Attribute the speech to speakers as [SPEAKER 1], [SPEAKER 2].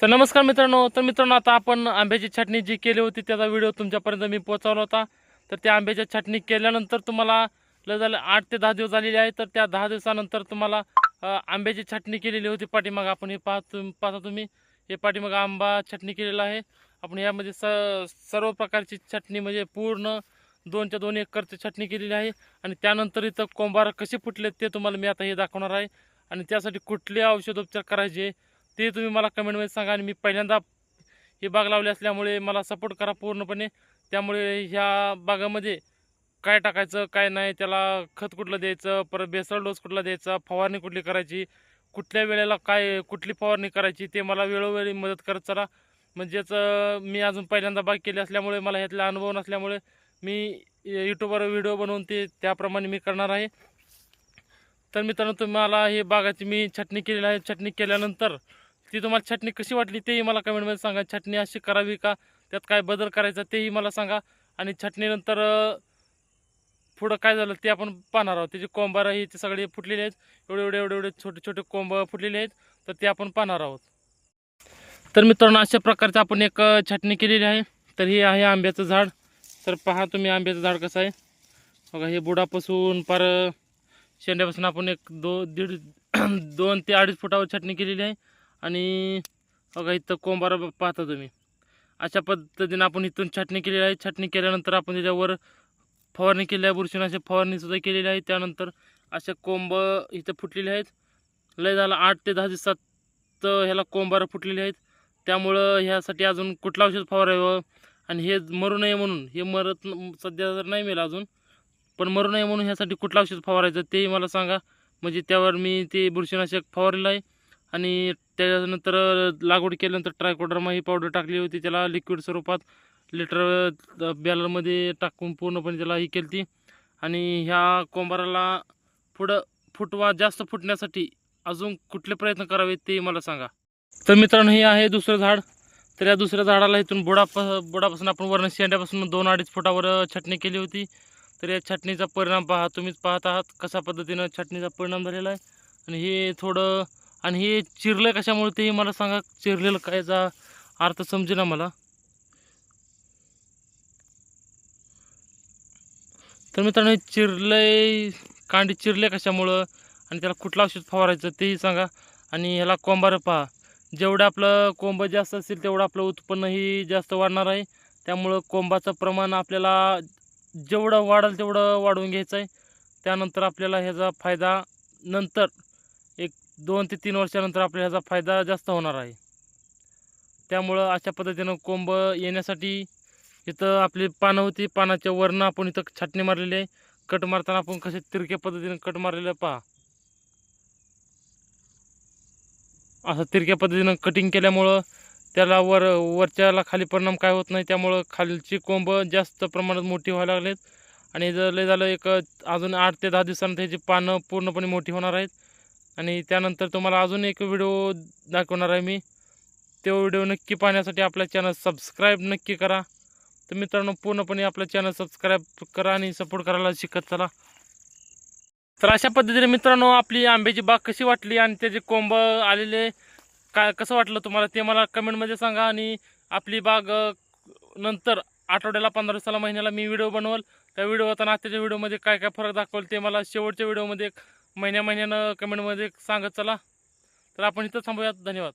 [SPEAKER 1] तर नमस्कार मित्रांनो तर मित्रांनो आता आपण आंब्याची छाटणी जी केली होती त्याचा व्हिडिओ तुमच्यापर्यंत मी पोहोचवला होता. तर त्या आंब्याची छाटणी केल्यानंतर तुम्हाला लय झालं आठ ते दहा दिवस झालेले आहे तर त्या दहा दिवसानंतर तुम्हाला आंब्याची छाटणी केलेली होती पाठीमाग. आपण हे पाहत पाहता तुम्ही हे पाठीमाग आंबा छाटणी केलेला आहे. आपण यामध्ये स सर्व प्रकारची छाटणी म्हणजे पूर्ण दोनच्या दोन एकरची छाटणी केलेली आहे. आणि त्यानंतर इथं कोंबार कसे फुटले ते तुम्हाला मी आता हे दाखवणार आहे. आणि त्यासाठी कुठले औषधोपचार करायचे ते तुम्ही मला कमेंटमध्ये सांगा आणि मी पहिल्यांदा ही बाग लावली असल्यामुळे मला सपोर्ट करा पूर्णपणे. त्यामुळे ह्या बागामध्ये काय टाकायचं काय नाही त्याला खत कुठलं द्यायचं परत बेसळ डोस कुठला द्यायचा फवारणी कुठली करायची कुठल्या वेळेला काय कुठली फवारणी करायची ते मला वेळोवेळी मदत करत चला. म्हणजेच मी अजून पहिल्यांदा बाग केली असल्यामुळे मला ह्यातला अनुभव नसल्यामुळे मी यूट्यूबवर व्हिडिओ बनवून ते त्याप्रमाणे मी करणार आहे. तर मित्रांनो तुम्हाला हे बागाची मी छटणी केलेली आहे. छटणी केल्यानंतर ती तुम्हाला छटणी कशी वाटली तेही मला कमेंटमध्ये सांगा. छटणी अशी करावी का? त्यात काय बदल करायचा तेही मला सांगा. आणि छटणीनंतर पुढं काय झालं ते आपण पाहणार आहोत. त्याचे कोंबार ही ते सगळे फुटलेले आहेत. एवढे एवढे एवढे एवढे छोटे छोटे कोंब फुटलेले आहेत. तर ते आपण पाहणार आहोत. तर मित्रांनो अशा प्रकारचं आपण एक छटणी केलेली आहे. तर हे आहे आंब्याचं झाड. तर पहा तुम्ही आंब्याचं झाड कसं आहे. बघा हे बुडापासून पार शेंड्यापासून आपण एक दो दीड दोन ते अडीच फुटावर छटणी केलेली आहे. आणि बघा इथं कोंबारा पाहता तुम्ही. अशा पद्धतीने आपण इथून छाटणी केलेली आहे. छाटणी केल्यानंतर आपण त्याच्यावर फवारणी केली आहे. बुरशीनाशक फवारणीसुद्धा केलेली आहे. त्यानंतर अशा कोंब इथं फुटलेले आहेत. लय झालं आठ ते दहा दिवसात ह्याला कोंबारं फुटलेले आहेत. त्यामुळं ह्यासाठी अजून कुठलं औषध फवारावं? आणि हे मरू नये म्हणून हे मरत सध्या तर नाही मिळालं अजून. पण मरू नये म्हणून ह्यासाठी कुठलं औषध फवारायचं तेही मला सांगा. म्हणजे त्यावर मी ते बुरशीनाशक फवारलेलं आहे. आणि त्याच्यानंतर लागवड केल्यानंतर ट्रायकोड्रमा ही पावडर टाकली होती. त्याला लिक्विड स्वरूपात लिटर बॅलरमध्ये टाकून पूर्णपणे त्याला ही केली ती आणि ह्या कोंबाराला पुढं फुटवा जास्त फुटण्यासाठी अजून कुठले प्रयत्न करावे ते मला सांगा. तर मित्रांनो हे आहे दुसरं झाड. तर या दुसऱ्या झाडाला इथून बुडाप बुडापासून आपण वर्ण शेंड्यापासून दोन अडीच फुटावर छटणी केली होती. तर या छटणीचा परिणाम पहा. तुम्हीच पाहत आहात कशा पद्धतीनं छटणीचा परिणाम झालेला आहे. आणि हे थोडं आणि हे चिरलं कशामुळे तेही मला सांगा चिरलेलं कायचा अर्थ समजेना मला? तर मित्रांनो चिरलंय कांडी चिरले कशामुळं आणि त्याला कुठलं औषध फवारायचं तेही सांगा. आणि ह्याला कोंबार पहा. जेवढं आपलं कोंब जास्त असेल तेवढं आपलं उत्पन्नही जास्त वाढणार आहे. त्यामुळं कोंबाचं प्रमाण आपल्याला जेवढं वाढेल तेवढं वाढवून घ्यायचं आहे. त्यानंतर आपल्याला ह्याचा फायदा नंतर एक दोन ते तीन वर्षानंतर आपल्याला ह्याचा फायदा जास्त होणार आहे. त्यामुळं अशा पद्धतीनं कोंब येण्यासाठी इथं आपली पानं होती पानाच्या वरनं आपण इथं छाटणी मारलेली आहे. कट मारताना आपण कसे तिरक्या पद्धतीनं कट मारलेलं पहा. असं तिरक्या पद्धतीनं कटिंग केल्यामुळं त्याला वर वरच्याला खाली परिणाम काय होत नाही त्यामुळं खालची कोंब जास्त प्रमाणात मोठी व्हायला लागलेत. आणि जर लय झालं एक अजून आठ ते दहा दिवसानंतर ह्याची पानं पूर्णपणे मोठी होणार आहेत. आणि त्यानंतर तुम्हाला अजून एक व्हिडिओ दाखवणार आहे मी. तो व्हिडिओ नक्की पाहण्यासाठी आपला चॅनल सबस्क्राईब नक्की करा. तर मित्रांनो पूर्णपणे आपलं चॅनल सबस्क्राईब करा आणि सपोर्ट करायला शिकत चला. तर अशा पद्धतीने मित्रांनो आपली आंब्याची बाग कशी वाटली आणि त्याचे कोंब आलेले काय कसं वाटलं तुम्हाला ते मला कमेंटमध्ये सांगा आणि आपली बाग नंतर आठवड्याला पंधरा दिवसाला महिन्याला मी व्हिडिओ बनवल. त्या व्हिडिओ आता आत्ताच्या व्हिडिओमध्ये काय काय फरक दाखवल ते मला शेवटच्या व्हिडिओमध्ये महिन्या महिन्यानं कमेंटमध्ये सांगत चला. तर आपण इथं थांबूयात. धन्यवाद.